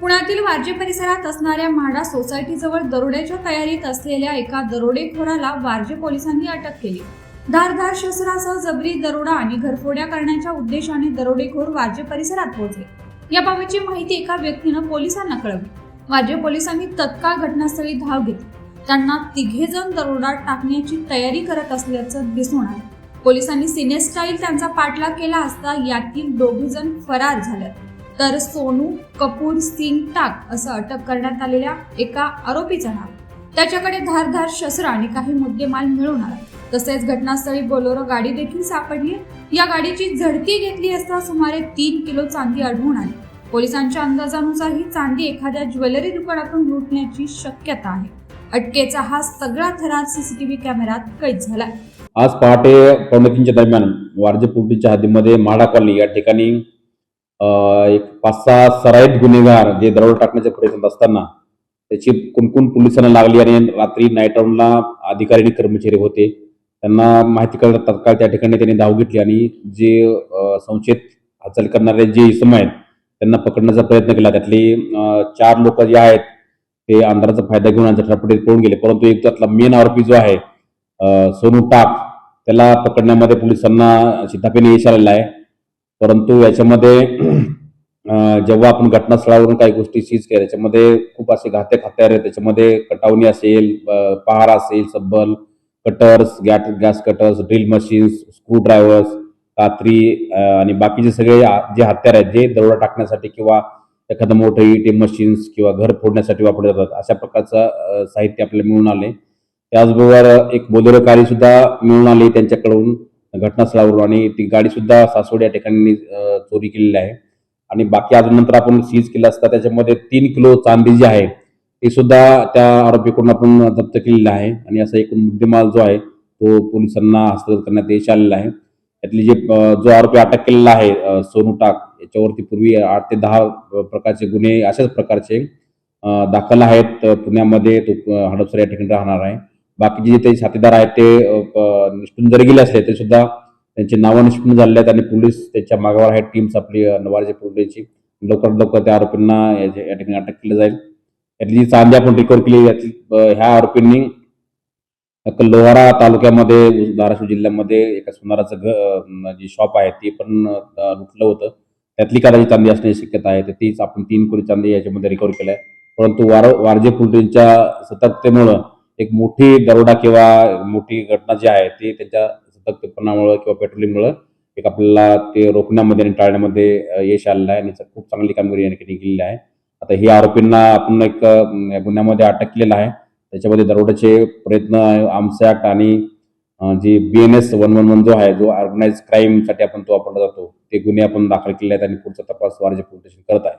पुण्यातील वारजे परिसरात असणाऱ्या म्हाडा सोसायटीजवळ दरोड्याच्या तयारीत असलेल्या एका दरोडेखोराला वारजे पोलिसांनी अटक केली. धारधार शस्त्रासह जबरी दरोडा आणि घरफोड्या करण्याच्या उद्देशाने दरोडेखोर वारजे परिसरात पोहोचले. याबाबतची माहिती एका व्यक्तीनं पोलिसांना कळवली. वारजे पोलिसांनी तत्काळ घटनास्थळी धाव घेतली. त्यांना तिघे जण दरोडा टाकण्याची तयारी करत असल्याचं दिसून आलं. पोलिसांनी सिनेस्टाईल त्यांचा पाठलाग केला असता यातील दोघे जण फरार झाल्यात. तर सोनू कपूर सिंग टाक असं अटक करण्यात आलेल्या एका आरोपीचं नाव. त्याच्याकडे धारधार शस्त्र आणि काही मुद्देमाल मिळून आला तसेच घटनास्थळी बोलोरो गाडी देखील सापडली या गाडीची झडती घेतली असता सुमारे तीन किलो चांदी आढळून आली. पोलिसांच्या अंदाजानुसार ही चांदी एखाद्या ज्वेलरी दुकानातून लुटण्याची शक्यता आहे. अटकेचा हा सगळा थरार सीसीटीव्ही कॅमेऱ्यात कैद झाला आज पहाटे पावणे तीनच्या दरम्यान वारजे हद्दीमध्ये म्हाडा कॉलनी या ठिकाणी एक पाच सहा सराईत गुन्हेगार जे दरोडा टाकण्याच्या प्रयत्नात असताना त्याची कुणकुण पोलिसांना लागली आणि रात्री नाईट राऊंडला अधिकारी आणि कर्मचारी होते. त्यांना माहिती कळत तत्काळ त्या ठिकाणी त्यांनी धाव घेतली आणि जे संशयित हालचाल करणारे जे इसम आहेत त्यांना पकडण्याचा प्रयत्न केला. त्यातले चार लोक जे आहेत ते अंधाराचा फायदा घेऊन झटपटीत पळून गेले. परंतु एक त्यातला मेन आरोपी जो आहे सोनू टाक त्याला पकडण्यामध्ये पोलिसांना शिताफीने यश आलेला आहे. परंतु याच्यामध्ये जेव्हा आपण घटनास्थळावरून काही गोष्टी सीज केल्या त्याच्यामध्ये खूप असे घातक हत्यार आहेत. त्याच्यामध्ये कटावणी असेल पहार असेल सब्बल cutters get gas cutters drill machines screwdrivers कात्री आणि बाकीचे सगळे जे हत्यार आहेत जे दरोडा टाकण्यासाठी किंवा एखादं मोठं ईटीएम मशीन्स किंवा घर फोडण्यासाठी वापरले जातात अशा प्रकारचं साहित्य आपल्याला मिळून आले त्याचबरोबर एक बोलेरो गाडी सुद्धा मिळून आली त्यांच्याकडून. घटनास्थळावरून आणि ती गाडीसुद्धा सासवड या ठिकाणी चोरी केलेली आहे. आणि बाकी अजून नंतर आपण सीज केलं असता त्याच्यामध्ये तीन किलो चांदी जी आहे ती सुद्धा त्या आरोपीकडून आपण जप्त केलेली आहे. आणि असा एक मुद्देमाल जो आहे तो पोलिसांना हस्तगत करण्यात यश आलेला आहे. त्यातली जे जो आरोपी अटक केलेला आहे सोनू टाक याच्यावरती पूर्वी आठ ते दहा प्रकारचे गुन्हे अशाच प्रकारचे दाखल आहेत. पुण्यामध्ये तो हडपसर या ठिकाणी राहणार आहे. बाकीचे जे ते साथीदार आहेत ते अ, निष्ठून जरी गेले असले तरी सुद्धा त्यांची नावं निष्पन्न झालेली आहेत आणि पोलीस त्याच्या मागावर आहेत टीम्स आपली अ, नवारचे लवकरात लवकर त्या आरोपींना या ठिकाणी अटक केलं जाईल. यातली जी चांदी आपण रिकवर केली यातली ह्या आरोपींनी लोहारा तालुक्यामध्ये धाराशिव जिल्ह्यामध्ये एका सोनाराचं घ जी शॉप आहे ती पण लुटलं होतं. त्यातली कदाचित चांदी असण्याची शक्यता आहे तर तीच आपण तीन कोटी चांदी याच्यामध्ये रिकवर केलं आहे परंतु वार वारजे पोलिसांच्या सतर्कतेमुळं एक मोठी दरोडा किंवा मोठी घटना जी आहे ती त्यांच्या सतत उत्पन्नामुळे किंवा पेट्रोलिंगमुळे एक आपल्याला ते रोखण्यामध्ये आणि टाळण्यामध्ये यश आलेलं आहे आणि खूप चांगली कामगिरी या ठिकाणी केलेली आहे. आता हे आरोपींना आपण एक गुन्ह्यामध्ये अटक केलेला आहे. त्याच्यामध्ये दरोड्याचे प्रयत्न आर्म्स आणि जे G B N S one one one जो आहे जो ऑर्गनाईज क्राईमसाठी आपण तो वापरला जातो ते गुन्हे आपण दाखल केले आहेत आणि पुढचा तपास वारजे पोलीस स्टेशन करत आहे.